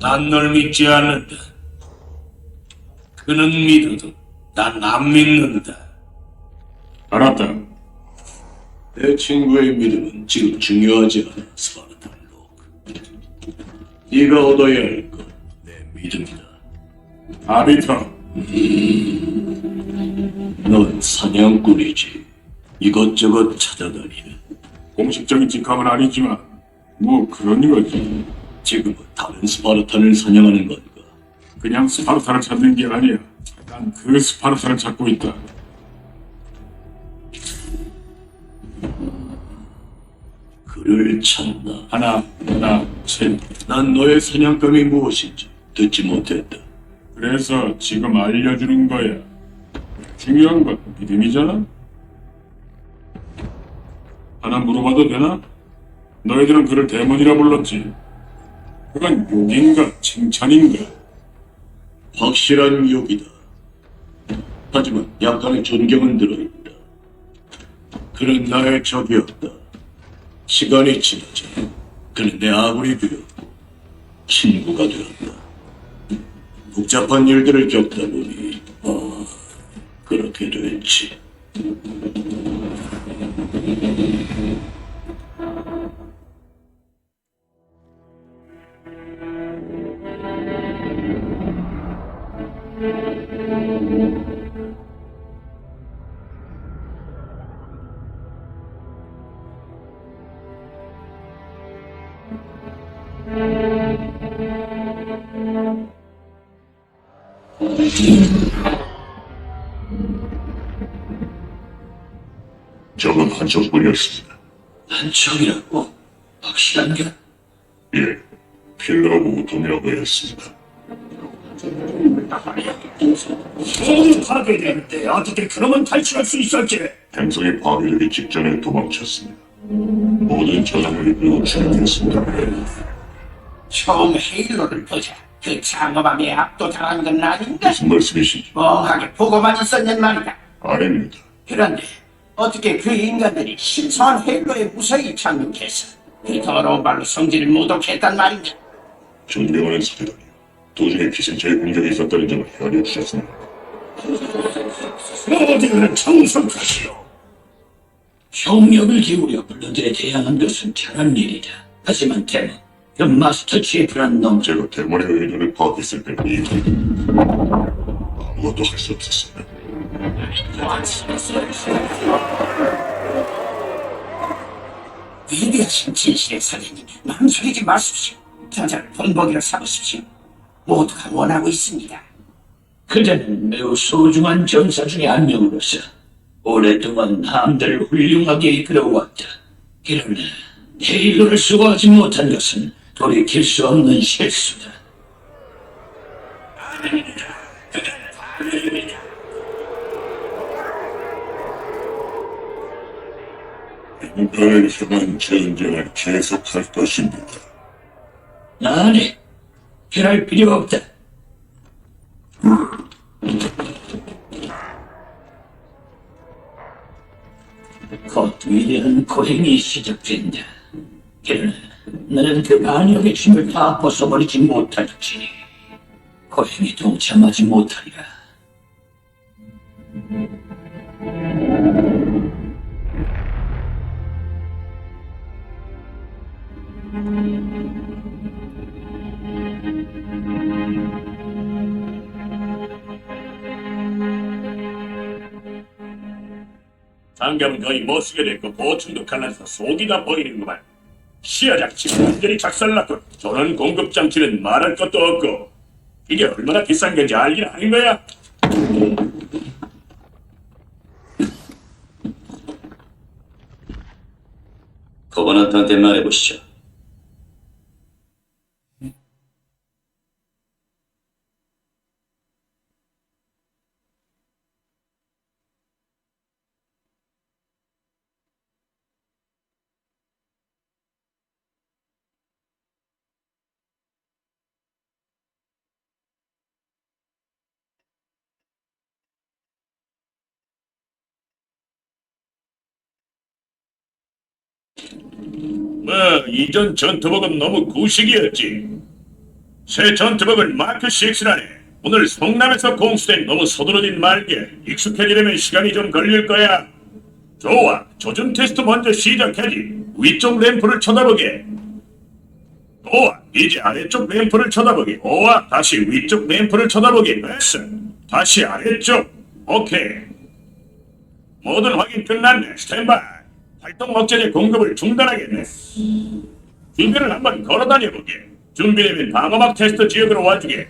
난 널 믿지 않는다. 그는 믿어도 난 안 믿는다. 알았다. 내 친구의 믿음은 지금 중요하지 않아, 스파르탄 로크. 네가 얻어야 할 건 내 믿음이다. 아비터, 넌 사냥꾼이지. 이것저것 찾아다니는. 공식적인 직함은 아니지만 뭐 그런 거지. 지금은 다른 스파르탄을 사냥하는 건가? 그냥 스파르타를 찾는 게 아니야. 난 그 스파르타를 찾고 있다. 그를 찾나? 하나, 하나, 셋. 난 너의 사냥감이 무엇인지 듣지 못했다. 그래서 지금 알려주는 거야. 중요한 건 믿음이잖아. 하나 물어봐도 되나? 너희들은 그를 데몬이라 불렀지. 그건 욕인가 칭찬인가? 확실한 욕이다. 하지만 약간의 존경은 들어있다. 그는 나의 적이었다. 시간이 지나자 그는 내 아군이 되었고 친구가 되었다. 복잡한 일들을 겪다 보니 어, 그렇게 됐지. 적은 한 척뿐이었습니다. 한 척이라고? 확실한가? 예, 필라고 우통이라고 했습니다. 모두 파괴되는데 어떻게 그놈은 탈출할 수 있었지? 행성이 파괴되기 직전에 도망쳤습니다. 모든 저장을 이끌고 출현했습니다. 처음 헤일로를 보자. 그 장어밤에 압도당한 건 아닌가? 무슨 말씀이신지 멍하게 보고만 있었냔 말이다. 아닙니다. 그런데 어떻게 그 인간들이 신성한 헤일로에 무사히 착륙해서 그 더러운 발로 성질을 모독했단 말인가? 존경하는 사대단이요. 도중에 기생체의 공격이 있었다는 점을 헤아려 주셨습니다. 모두는 청성하시오. 협력을 기울여 블러드에 대항한 것은 잘한 일이다. 하지만 대모, 그 마스터 치프란 놈 제가 대만의 의도를 파악했을 때 이후 아무것도 할 수 없었습니다. 위대하신 진실의 사장님, 망설이지 마십시오. 저자를 본보기로 삼으십시오. 모두가 원하고 있습니다. 그대는 매우 소중한 전사 중의 한 명으로서 오랫동안 함대를 훌륭하게 이끌어왔다. 그러나 헤일로를 수거하지 못한 것은 돌이킬 수 없는 실수다. 인간을 향한 전쟁을 계속할 것입니다. 아니, 그럴 필요 없다. 곧 위대한 고행이 시작된다. 그러나 나는 그 반역의 힘을 다 벗어버리지 못할지 고행에 동참하지 못하리라. 장갑은 거의 못 쓰게 됐고 보충도 갈라서 속이 다 보이는구만. 시야 장치는 완전히 작살났고 전원 공급 장치는 말할 것도 없고 이게 얼마나 비싼 건지 알긴 아는 거야. 거버넌트한테 말해보시죠. 뭐 이전 전투복은 너무 구식이었지. 새 전투복은 마크 6라네. 오늘 성남에서 공수된 너무 서두르진 말게. 익숙해지려면 시간이 좀 걸릴 거야. 좋아. 조준 테스트 먼저 시작하지. 위쪽 램프를 쳐다보게. 좋아. 이제 아래쪽 램프를 쳐다보게. 좋아. 다시 위쪽 램프를 쳐다보게. 됐어. 다시 아래쪽. 오케이. 모든 확인 끝났네. 스탠바이. 활동 억제제 공급을 중단하겠네. 주변을 한번 걸어다녀 보게. 준비되면 방어막 테스트 지역으로 와주게.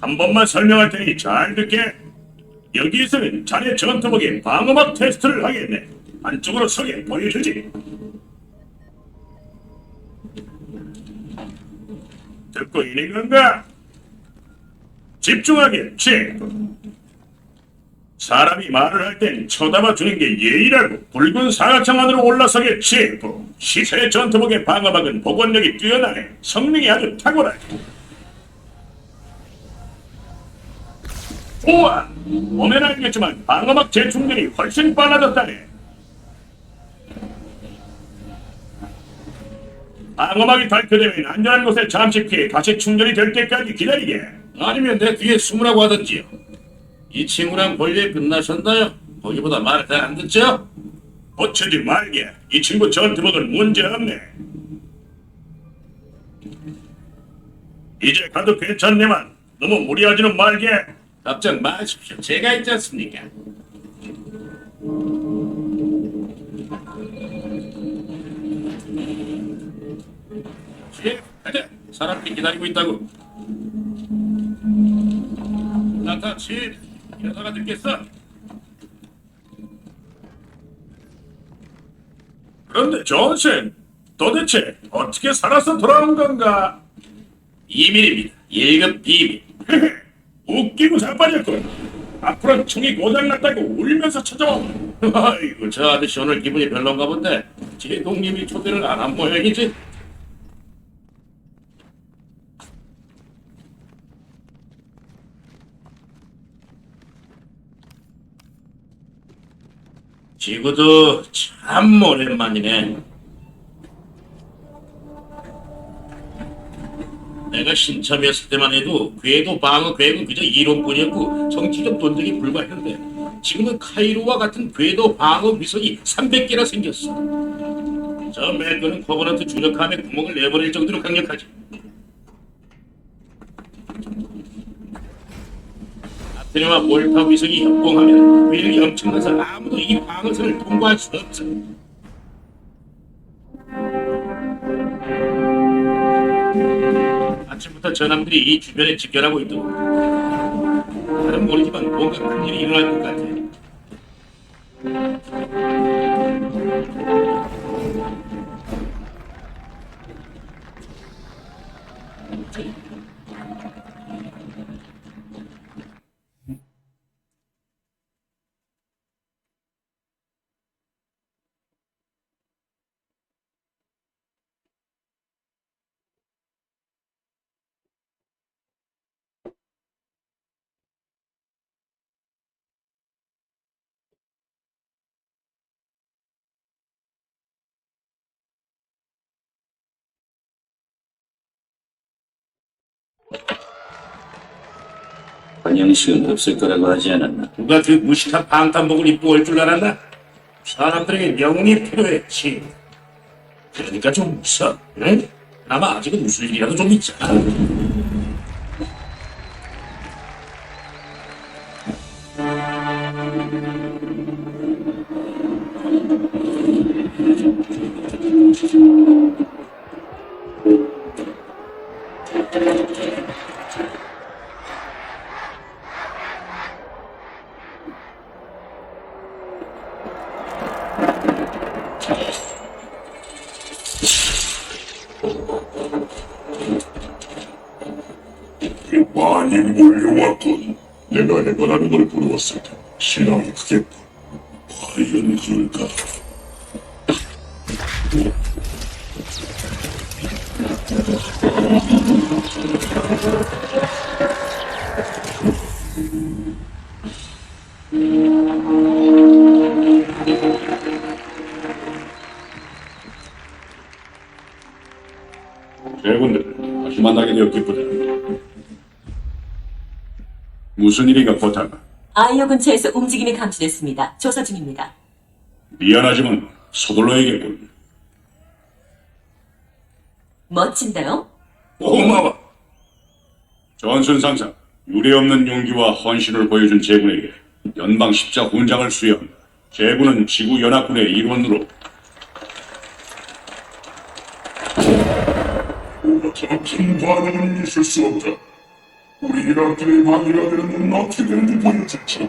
한 번만 설명할 테니 잘 듣게. 여기에서는 자네 전투복의 방어막 테스트를 하겠네. 안쪽으로 서게 보여주지. 듣고 있는 건가? 집중하게, 체크. 사람이 말을 할 땐 쳐다봐 주는 게 예의라고 붉은 사각형 안으로 올라서게 체프 시세 전투복의 방어막은 복원력이 뛰어나네. 성능이 아주 탁월하네 좋아 보면 알겠지만 방어막 재충전이 훨씬 빨라졌다네. 방어막이 발표되면 안전한 곳에 잠시 피해 다시 충전이 될 때까지 기다리게 아니면 내 뒤에 숨으라고 하던지요. 이 친구랑 볼일 끝나셨나요? 거기보다 말을 잘 안 듣죠? 고치지 말게. 이 친구 전투복은 문제없네. 이제 가도 괜찮네만 너무 무리하지는 말게. 걱정 마십시오. 제가 있지 않습니까? 예, 가자. 사람들이 기다리고 있다고. 나타 칠. 이러다가 늦겠어. 그런데 존슨, 도대체 어떻게 살아서 돌아온 건가? 비밀입니다. 1급 비밀. 웃기고 자빠졌군. 앞으로 총이 고장났다고 울면서 찾아와. 아이고 저 아저씨 오늘 기분이 별론가 본데 제동님이 초대를 안 한 모양이지 지구도 참 오랜만이네 내가 신참이었을 때만 해도 궤도 방어 계획은 그저 이론뿐이었고 정치적 논쟁이 불과했는데 지금은 카이로와 같은 궤도 방어 위성이 300개나 생겼어. 저 매거는 코버넌트 주력함에 구멍을 내버릴 정도로 강력하지. 아테네와 몰타 위성이 협공하면 위력이 엄청나서 아무도 이 방어선을 통과할 수 없어. 아침부터 전함들이 이 주변에 집결하고 있더군. 다른 모르지만 뭔가 큰일이 일어날 것 같아. 환영식은 없을 거라고 하지 않았나? 누가 그 무식한 방탄복을 입고 올 줄 알았나? 사람들에게 명운이 필요했지. 그러니까 좀 웃어, 응? 아마 아직은 웃을 일이라도 좀 있잖아. 부르었을 때 신앙이 크겠군. 과연 그럴까? 대군들 다시 만나게 되어 기쁘다. 무슨 일인가 포탈? 아이오 근처에서 움직임이 감지됐습니다. 조사 중입니다. 미안하지만 서둘러야겠군. 멋진데요? 고마워. 전선 상사, 유례없는 용기와 헌신을 보여준 제군에게 연방 십자 훈장을 수여한다. 제군은 지구 연합군의 일원으로 더큰 반응은 있을 수 없다. 우리 이라들의 방해가 되는 건 어떻게 되는지 보여주자.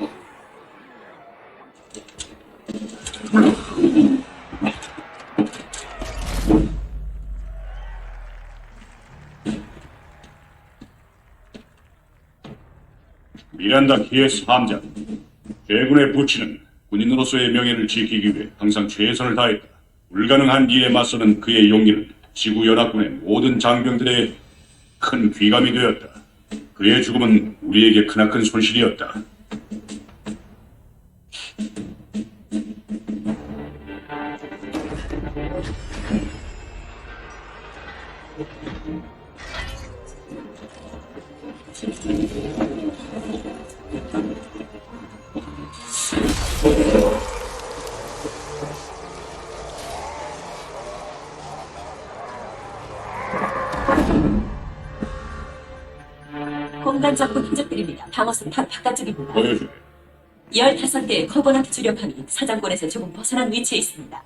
미란다 키에스 함장. 제군의 부치는 군인으로서의 명예를 지키기 위해 항상 최선을 다했다. 불가능한 일에 맞서는 그의 용기는 지구 연합군의 모든 장병들의 큰 귀감이 되었다. 그의 죽음은 우리에게 크나큰 손실이었다. 공간 적군 흔적들입니다. 방어선 바로 바깥쪽입니다. 보여주게. 15대의 커버넌트 주력함이 사정권에서 조금 벗어난 위치에 있습니다.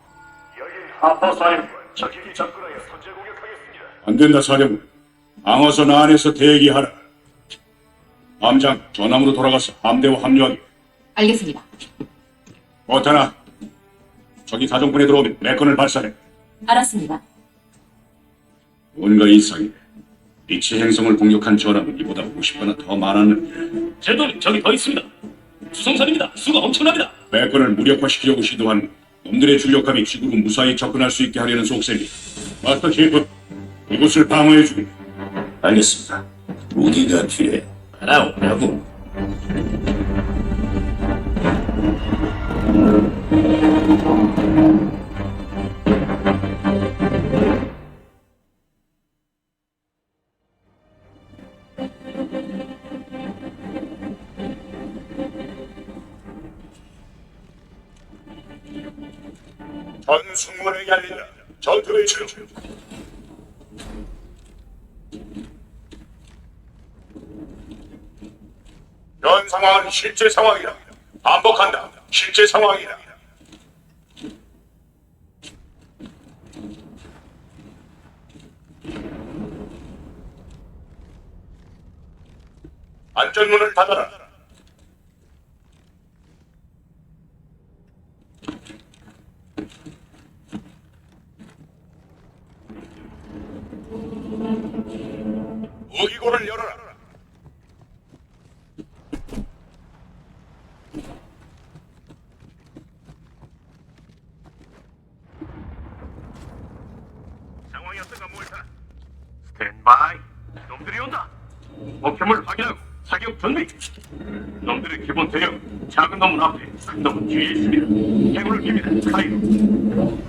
안 된다, 사령관. 방어선 안에서 대기하라. 함장, 전함으로 돌아가서 함대와 합류하기. 알겠습니다. 버타나, 적이 사정권에 들어오면 레건을 발사해. 알았습니다. 뭔가 이상해. 리치 행성을 공격한 전함은 이보다 50배나 더 많았는데 제도 저기 더 있습니다. 수송선입니다. 수가 엄청납니다. 레건을 무력화시키려고 시도한 놈들의 주력함이 지구로 무사히 접근할 수 있게 하려는 속셈이. 마스터 치프, 이곳을 방어해주기. 알겠습니다. 무기가 필요해. 알아오라고. 전승문을 열린다. 전투를 치러. 현 상황은 실제 상황이다. 반복한다. 실제 상황이다. 안전문을 닫아라. 목표물 확인하고 사격 준비. 놈들의 기본 세력 작은 놈은 앞에, 큰 놈은 뒤에 있습니다. 해골을 깁니다. 카이로.